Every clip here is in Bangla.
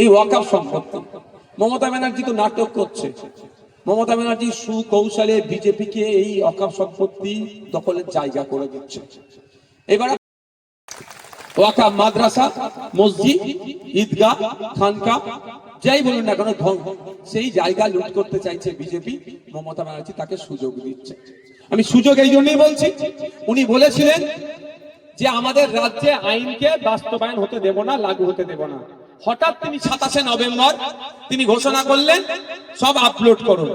এই ওয়াকাফ সম্পত্তি। মমতা ব্যানার্জি তো নাটক করছে। মমতা ব্যানার্জি সুকৌশলে বিজেপিকে এই ওয়াকাফ সম্পত্তি দখলের জায়গা করে দিচ্ছে। এবার ওয়াকাফ মাদ্রাসা, মসজিদ, ঈদগাহ, খানকা, যাই বলুন না কেন ধন সেই জায়গা লুট করতে চাইছে বিজেপি। মমতা ব্যানার্জি তাকে সুযোগ দিচ্ছে। আমি সুযোগ এই জন্যই বলছি, উনি বলেছিলেন যে আমাদের রাজ্যে আইনকে বাস্তবায়ন হতে দেব না, লাগু হতে দেব না। হঠাৎ তিনি সাতাশে নভেম্বর তিনি ঘোষণা করলেন, সব আপলোড করুন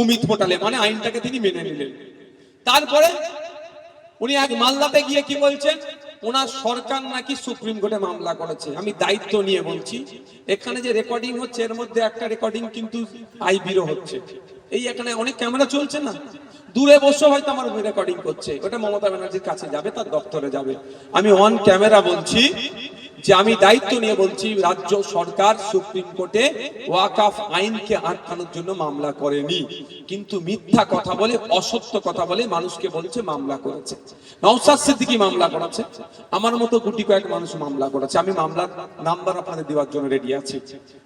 উমিত পোর্টালে মানে আইনটাকে তিনি মেনে নিলেন। তারপরে উনি এক মালদাতে গিয়ে কি বলছেন, ওনার সরকার নাকি সুপ্রিম কোর্টে মামলা করেছে। আমি দায়িত্ব নিয়ে বলছি, এখানে যে রেকর্ডিং হচ্ছে, এর মধ্যে একটা রেকর্ডিং কিন্তু আইবিরও হচ্ছে। এই এখানে অনেক ক্যামেরা চলছে না? দূরে বসে হয়তো আমার রেকর্ডিং করছে। ওটা মমতা ব্যানার্জির কাছে যাবে, তার দপ্তরে যাবে। আমি অন ক্যামেরা বলছি যে আমি দায়িত্ব নিয়ে বলছি, রাজ্য সরকার সুপ্রিম কোর্টে ওয়াকাফ আইনকে আটকানোর জন্য মামলা করেনি। কিন্তু মিথ্যা কথা বলে, অসত্য কথা বলে মানুষকে বলছে মামলা করেছে। নওসাদ সিদ্দিকি মামলা করেছে। আমার মতো গুটি কয়েক মানুষ মামলা করেছে। আমি মামলার নাম্বার আপনাদের দেওয়ার জন্য রেডি আছি।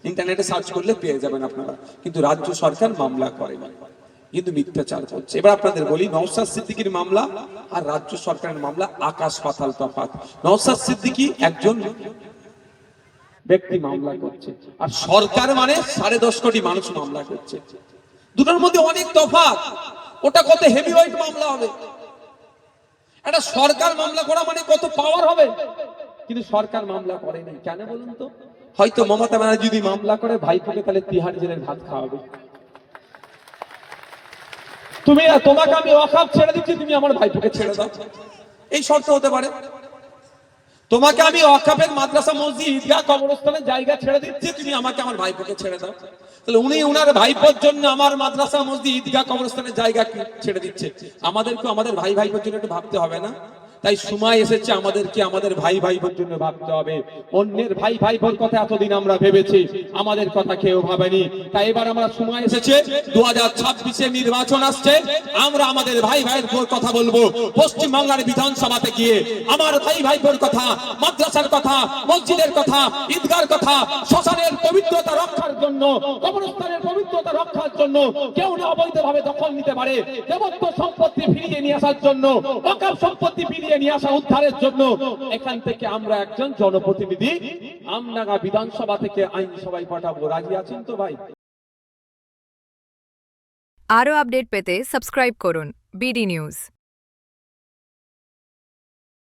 ইন্টারনেটে সার্চ করলে পেয়ে যাবেন আপনারা। কিন্তু রাজ্য সরকার মামলা করেনি। কিন্তু মিথ্যাচার করছে। এবার আপনাদের বলি নওসাদ সিদ্দিকির মামলা আর রাজ্য সরকারের মামলা, আকাশ পাতাল তফাৎ। নওসাদ সিদ্দিকি একজন ব্যক্তি মামলা করছে। আর সরকার মানে সাড়ে দশ কোটি মানুষ মামলা করছে। দুটোর মধ্যে অনেক তফাৎ। ওটা কত হেভি ওয়েট মামলা হবে। একটা সরকার মামলা করা মানে কত পাওয়ার হবে। কিন্তু সরকার মামলা করেনি কেন বলুন তো? হয়তো মমতা ব্যানার্জি যদি মামলা করে ভাইপোকে তাহলে তিহার জেলের ভাত খাওয়াবে। তুমি তোমাকে আমি অভাব ছেড়ে দিচ্ছি, তুমি আমার ভাইপোকে ছেড়ে দাও। এই শর্ত হতে পারে। তোমাকে আমি অকাপের মাদ্রাসা, মসজিদ ঈদগাহ কবরস্থানের জায়গা ছেড়ে দিচ্ছি, তুমি আমাকে আমার ভাইপোকে ছেড়ে দাও। তাহলে উনি উনার ভাইপোর জন্য আমার মাদ্রাসা, মসজিদ ঈদগাহ কবরস্থানের জায়গা ছেড়ে দিচ্ছে। আমাদেরকে আমাদের ভাই ভাইপোর জন্য একটু ভাবতে হবে না? তাই সময় এসেছে আমাদেরকে আমাদের ভাই ভাইপোর জন্য ভাবতে হবে। অন্যের ভাই ভাইপোর কথা এতদিন আমরা ভেবেছি, আমাদের কথা কেউ ভাবেনি। তাই এবার আমরা সময় এসেছে দু হাজার নির্বাচন আসছে, আমরা আমাদের ভাই ভাইয়ের কথা বলব। পশ্চিমবাংলার বিধানসভাতে গিয়ে আমার ভাই ভাইপোর কথা, মাদ্রাসার কথা, মসজিদের কথা, ঈদগার কথা, শ্মশানের পবিত্রতা রক্ষার জন্য, কবরস্থানের পবিত্রতা রক্ষার জন্য কেউ না অবৈধভাবে দখল নিতে পারে। দেবত্ব সম্পত্তি ফিরিয়ে নিয়ে আসার জন্য অকাল সম্পত্তি ফিরিয়ে নিয়ে আসা উদ্ধারের জন্য এখান থেকে আমরা একজন জনপ্রতিনিধি আমনাগা বিধানসভা থেকে আইনসভায় পাঠাবো। রাজি আছেন তো ভাই? আরও আপডেট পেতে সাবস্ক্রাইব করুন, বিডি নিউজ।